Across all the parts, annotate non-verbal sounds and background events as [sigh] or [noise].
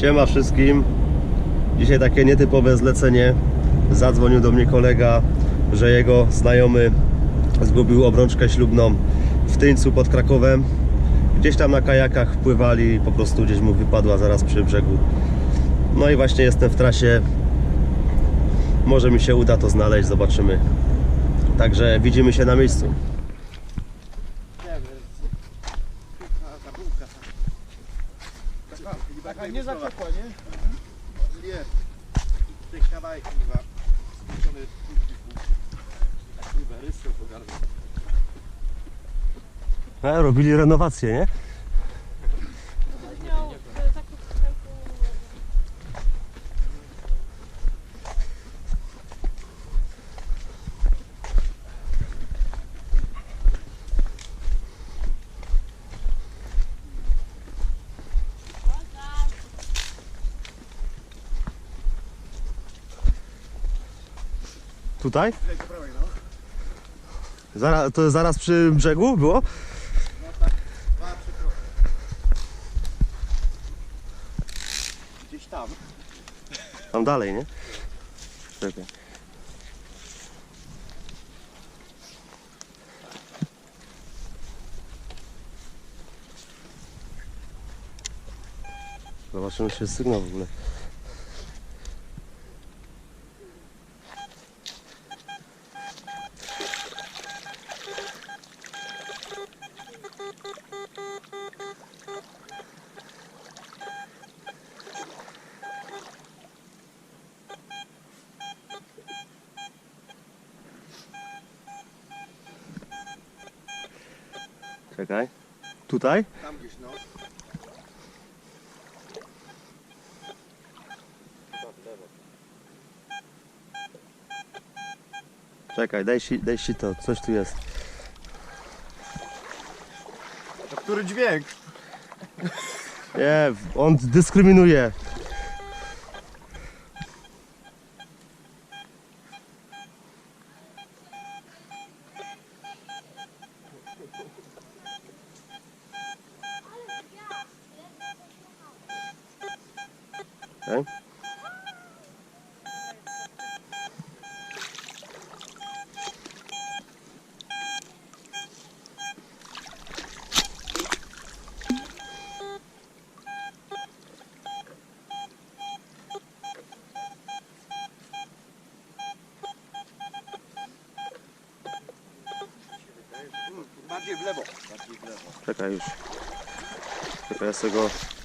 Siema wszystkim. Dzisiaj takie nietypowe zlecenie. Zadzwonił do mnie kolega, że jego znajomy zgubił obrączkę ślubną w Tyńcu pod Krakowem. Gdzieś tam na kajakach pływali po prostu gdzieś mu wypadła zaraz przy brzegu. No i właśnie jestem w trasie. Może mi się uda to znaleźć, zobaczymy. Także widzimy się na miejscu. Taka nie zaciekła, nie? Nie. Te kawałek chyba. Skupione Tak chyba rysy pogarnę. E, robili renowację, nie? Tutaj? Zaraz, to zaraz przy brzegu było? No tak, dwa, trzy kroki. Gdzieś tam. Tam dalej, nie? Czekaj. Zobaczymy, czy jest sygnał w ogóle. Czekaj. Tutaj? Tam gdzieś, no. Czekaj, daj si, daj si to, coś tu jest. To który dźwięk? Nie, on dyskryminuje. Okay. Bardziej w lewo. Bardziej w lewo. Czekaj już. Czekaj, ja sobie go...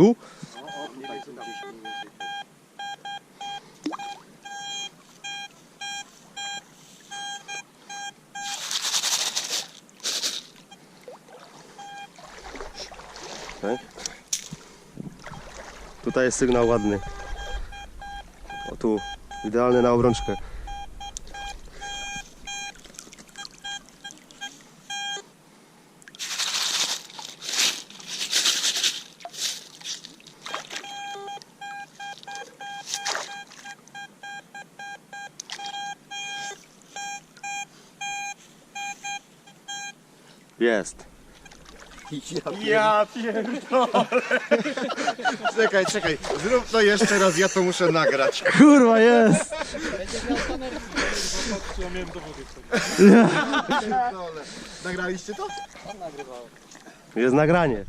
Tu? Okej. Tutaj jest sygnał ładny. O tu, idealny na obrączkę. Jest. Ja pierdolę. Czekaj, czekaj. Zrób to jeszcze raz, ja to muszę nagrać. Kurwa jest! Nagraliście to? Jest nagranie.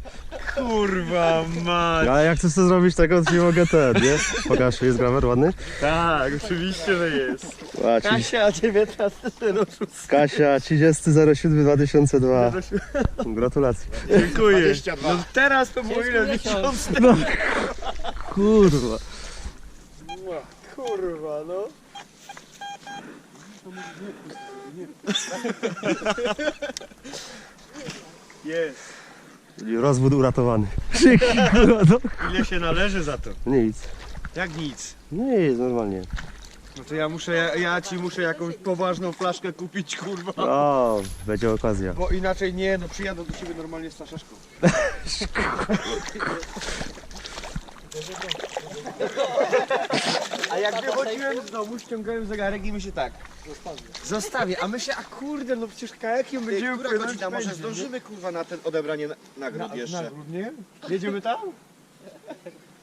Kurwa mać. Ale jak chcesz to zrobić tego, to nie mogę ten, nie? Pokaż, jest grawer ładny? Tak, oczywiście, że jest. A, ci- Kasia 1906. Kasia 30.07.2002 Gratulacje Dziękuję. 22. No teraz to było ile miesiąc? Kurwa Kurwa, no. Jest. Czyli rozwód uratowany [laughs] kurwa, no. Ile się należy za to? Nic Jak nic. Nic, normalnie No to ja muszę, ja, ja ci muszę jakąś poważną flaszkę kupić, kurwa. O, będzie okazja. Bo inaczej nie, no przyjadę do ciebie normalnie z flaszeczką. [laughs] A jak wychodziłem z domu, ściągałem zegarek i myślę tak. Zostawię. a myślę, a kurde, no przecież kajakiem będziemy Która płynąć godzina? Może zdążymy kurwa na ten odebranie na- nagród Na, jeszcze. nagród, nie? Jedziemy tam?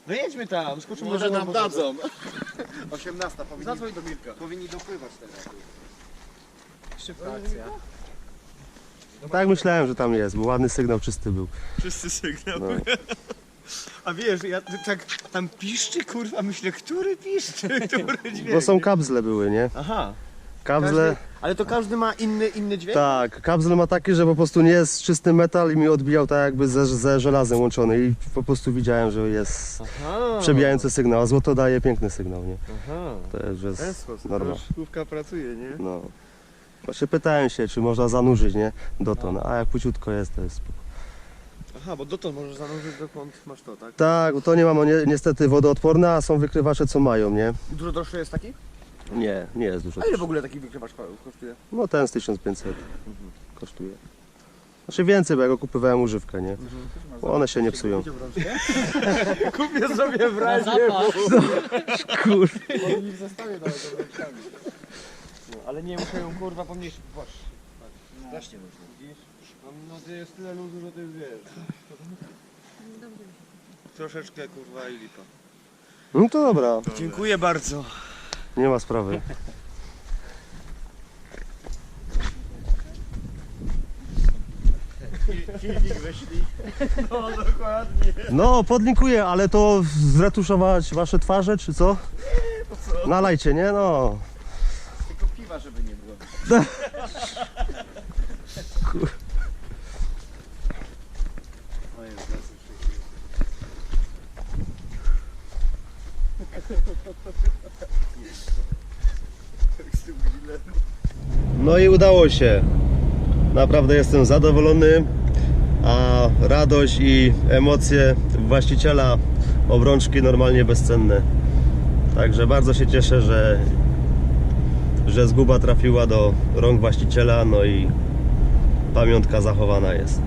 No jedźmy tam, skoczymy Może na nam dadzą. [laughs] 18 powinni, Zadzwoń do Mirka. powinni dopływać teraz. Szybka akcja. Tak myślałem, że tam jest, bo ładny sygnał czysty był. Wszyscy sygnał. No. [laughs] A wiesz, ja tak tam piszczy, kurwa, myślę, który piszczy, [laughs] który dźwięk. Bo są kapsle były, nie? Aha. Kapsle, Każdy, ale to każdy ma inny, inny dźwięk? tak, kapsel ma taki, że po prostu nie jest czysty metal i mi odbijał tak jakby ze, ze żelazem łączony i po prostu widziałem, że jest Aha. przebijający sygnał, a złoto daje piękny sygnał, nie? Aha. To jest, że W ten jest sposób. norma. to pracuje, nie? No. Właśnie pytałem się, czy można zanurzyć, nie? Dotąd, a jak płciutko jest, to jest spoko. Aha, bo dotąd możesz zanurzyć, dokąd masz to, tak? Tak, bo to nie mam ni niestety wodoodporne, a są wykrywacze co mają, nie? Dużo droższy jest taki? Nie, nie jest dużo. A ile w ogóle taki wykrywacz ko- kosztuje? No ten z 1500 kosztuje. Znaczy więcej, bo ja go kupowałem używkę, nie? Bo one się nie psują. Kupię [laughs] sobie w razie. Kur... Oni w zestawie nawet no, Ale nie muszę ją kurwa pomniejszyć, patrz. Właśnie można. Widzisz? Mam no to jest tyle luzu, że to jest wiesz. Troszeczkę kurwa i lipa. No to dobra, Dziękuję bardzo. nie ma sprawy. No dokładnie. No, podlinkuję, ale to zretuszować wasze twarze, czy co? Nalajcie, nie? No. Tylko piwa, żeby nie było. [laughs] No i udało się. Naprawdę jestem zadowolony, a radość i emocje właściciela obrączki normalnie bezcenne. Także bardzo się cieszę, że, że zguba trafiła do rąk właściciela, no i pamiątka zachowana jest.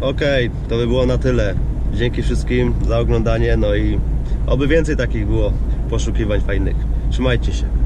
Ok, to by było na tyle. Dzięki wszystkim za oglądanie, no i oby więcej takich było poszukiwań fajnych. Trzymajcie się.